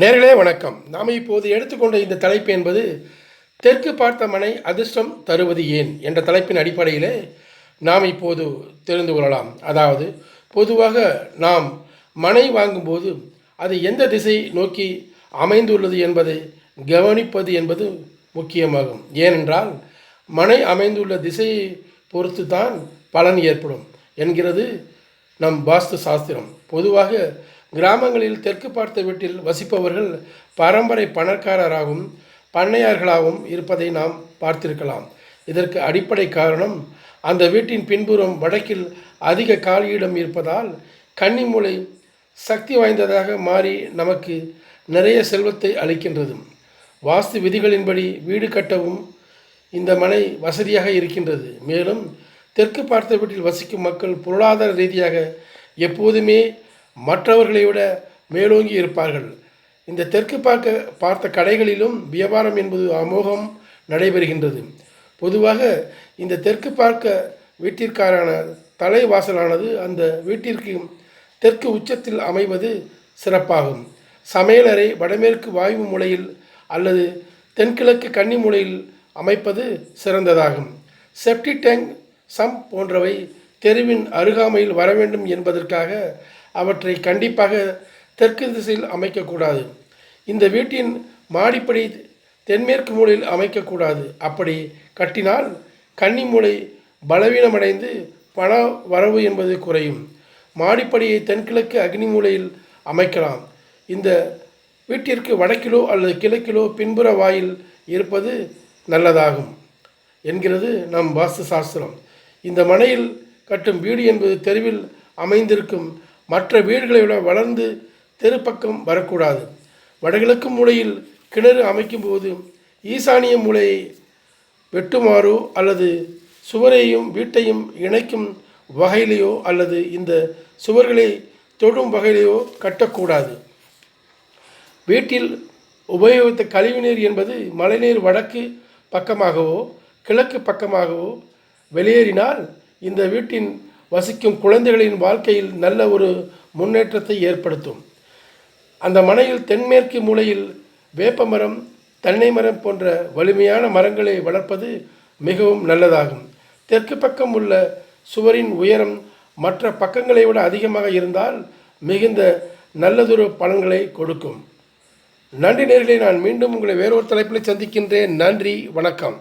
நேர்களே வணக்கம். நாம் இப்போது எடுத்துக்கொண்ட இந்த தலைப்பு என்பது தெற்கு பார்த்த மனை அதிர்ஷ்டம் தருவது ஏன்? என்ற தலைப்பின் அடிப்படையிலே நாம் இப்போது தெரிந்து கொள்ளலாம். அதாவது பொதுவாக நாம் மனை வாங்கும்போது அது எந்த திசை நோக்கி அமைந்துள்ளது என்பதை கவனிப்பது என்பது முக்கியமாகும். ஏனென்றால் மனை அமைந்துள்ள திசையை பொறுத்து தான் பலன் ஏற்படும் என்கிறது நம் வாஸ்து சாஸ்திரம். பொதுவாக கிராமங்களில் தெற்கு பார்த்த வீட்டில் வசிப்பவர்கள் பரம்பரை பணக்காரராகவும் பண்ணையார்களாகவும் இருப்பதை நாம் பார்த்திருக்கலாம். இதற்கு அடிப்படை காரணம் அந்த வீட்டின் பின்புறம் வடக்கில் அதிக காலியிடம் இருப்பதால் கன்னிமூளை சக்தி வாய்ந்ததாக மாறி நமக்கு நிறைய செல்வத்தை அளிக்கின்றது. வாஸ்து விதிகளின்படி வீடு கட்டவும் இந்த மனை வசதியாக இருக்கின்றது. மேலும் தெற்கு பார்த்த வீட்டில் வசிக்கும் மக்கள் பொருளாதார ரீதியாக எப்போதுமே மற்றவர்களை விட மேலோங்கி இருப்பார்கள். இந்த தெற்கு பார்க்க பார்த்த கடைகளிலும் வியாபாரம் என்பது அமோகம் நடைபெறுகின்றது. பொதுவாக இந்த தெற்கு பார்க்க வீட்டிற்கான தலைவாசலானது அந்த வீட்டிற்கு தெற்கு உச்சத்தில் அமைவது சிறப்பாகும். சமையலறை வடமேற்கு வாயு மூலையில் அல்லது தென்கிழக்கு கன்னி மூலையில் அமைப்பது சிறந்ததாகும். செப்டி டேங்க் சம் போன்றவை தெருவின் அருகாமையில் வர வேண்டும் என்பதற்காக அவற்றை கண்டிப்பாக தெற்கு திசையில் அமைக்கக்கூடாது. இந்த வீட்டின் மாடிப்படி தென்மேற்கு மூலையில் அமைக்கக்கூடாது. அப்படி கட்டினால் கன்னி மூலை பலவீனமடைந்து பண வரவு என்பது குறையும். மாடிப்படியை தென்கிழக்கு அக்னி மூலையில் அமைக்கலாம். இந்த வீட்டிற்கு வடக்கிலோ அல்லது கிழக்கிலோ பின்புற வாயில் இருப்பது நல்லதாகும் என்கிறது நம் வாஸ்து சாஸ்திரம் இந்த மனையில் கட்டும் வீடு என்பது தெருவில் அமைந்திருக்கும் மற்ற வீடுகளை விட வளர்ந்து தெருப்பக்கம் வரக்கூடாது. வடகிழக்கு மூலையில் கிணறு அமைக்கும்போது ஈசானிய மூலையை வெட்டுமாறோ அல்லது சுவரையும் வீட்டையும் இணைக்கும் வகையிலேயோ அல்லது இந்த சுவர்களை தொடும் வகையிலேயோ கட்டக்கூடாது. வீட்டில் உபயோகித்த கழிவுநீர் என்பது மழைநீர் வடக்கு பக்கமாகவோ கிழக்கு பக்கமாகவோ வெளியேறினால் இந்த வீட்டின் வசிக்கும் குழந்தைகளின் வாழ்க்கையில் நல்ல ஒரு முன்னேற்றத்தை ஏற்படுத்தும். அந்த மனையில் தென்மேற்கு மூலையில் வேப்பமரம் தென்னை மரம் போன்ற வலிமையான மரங்களை வளர்ப்பது மிகவும் நல்லதாகும். தெற்கு பக்கம் உள்ள சுவரின் உயரம் மற்ற பக்கங்களை விட அதிகமாக இருந்தால் மிகுந்த நல்லதொரு பலன்களை கொடுக்கும். நன்றி நேர்களை நான் மீண்டும் உங்களை வேறொரு தலைப்பில் சந்திக்கின்றேன். நன்றி வணக்கம்.